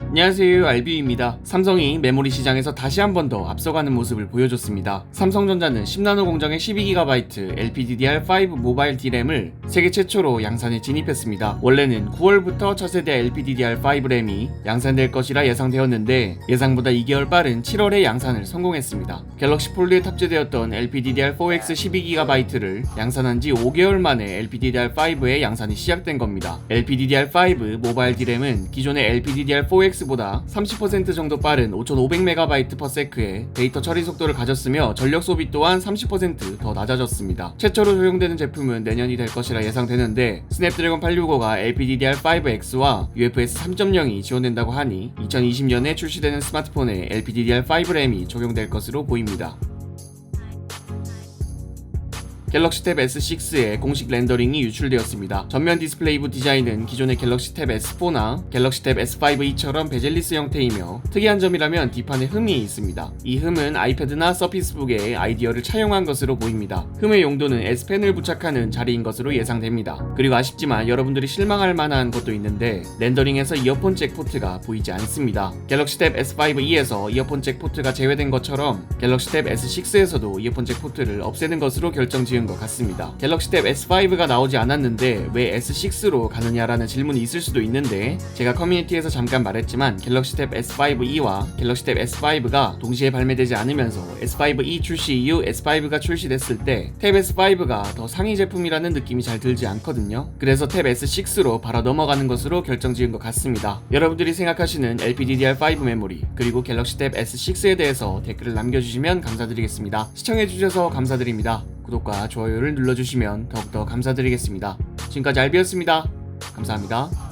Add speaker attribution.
Speaker 1: 안녕하세요 알비입니다. 삼성이 메모리 시장에서 다시 한 번 더 앞서가는 모습을 보여줬습니다. 삼성전자는 10나노 공정의 12GB LPDDR5 모바일 D램을 세계 최초로 양산에 진입했습니다. 원래는 9월부터 차세대 LPDDR5 램이 양산될 것이라 예상되었는데 예상보다 2개월 빠른 7월에 양산을 성공했습니다. 갤럭시 폴드에 탑재되었던 LPDDR4X 12GB를 양산한 지 5개월 만에 LPDDR5의 양산이 시작된 겁니다. LPDDR5 모바일 D램은 기존의 LPDDR4X 보다 30% 정도 빠른 5500MB/s의 데이터 처리 속도를 가졌으며 전력 소비 또한 30%더 낮아졌습니다. 최초로 적용되는 제품은 내년이 될 것이라 예상되는데 스냅드래곤 865가 LPDDR5X와 UFS 3.0이 지원된다고 하니 2020년에 출시되는 스마트폰에 LPDDR5 램이 적용될 것으로 보입니다. 갤럭시 탭 S6의 공식 렌더링이 유출되었습니다. 전면 디스플레이부 디자인은 기존의 갤럭시 탭 S4나 갤럭시 탭 S5e처럼 베젤리스 형태이며 특이한 점이라면 뒷판에 흠이 있습니다. 이 흠은 아이패드나 서피스북의 아이디어를 차용한 것으로 보입니다. 흠의 용도는 S펜을 부착하는 자리인 것으로 예상됩니다. 그리고 아쉽지만 여러분들이 실망할 만한 것도 있는데 렌더링에서 이어폰 잭 포트가 보이지 않습니다. 갤럭시 탭 S5e에서 이어폰 잭 포트가 제외된 것처럼 갤럭시 탭 S6에서도 이어폰 잭 포트를 없애는 것으로 결정 지은 것 같습니다. 갤럭시 탭 S5가 나오지 않았는데 왜 S6로 가느냐라는 질문이 있을 수도 있는데 제가 커뮤니티에서 잠깐 말했지만 갤럭시 탭 S5e와 갤럭시 탭 S5가 동시에 발매되지 않으면서 S5e 출시 이후 S5가 출시됐을 때 탭 S5가 더 상위 제품이라는 느낌이 잘 들지 않거든요. 그래서 탭 S6로 바로 넘어가는 것으로 결정 지은 것 같습니다. 여러분들이 생각하시는 LPDDR5 메모리 그리고 갤럭시 탭 S6에 대해서 댓글을 남겨주시면 감사드리겠습니다. 시청해주셔서 감사드립니다. 구독과 좋아요를 눌러주시면 더욱더 감사드리겠습니다. 지금까지 알비였습니다. 감사합니다.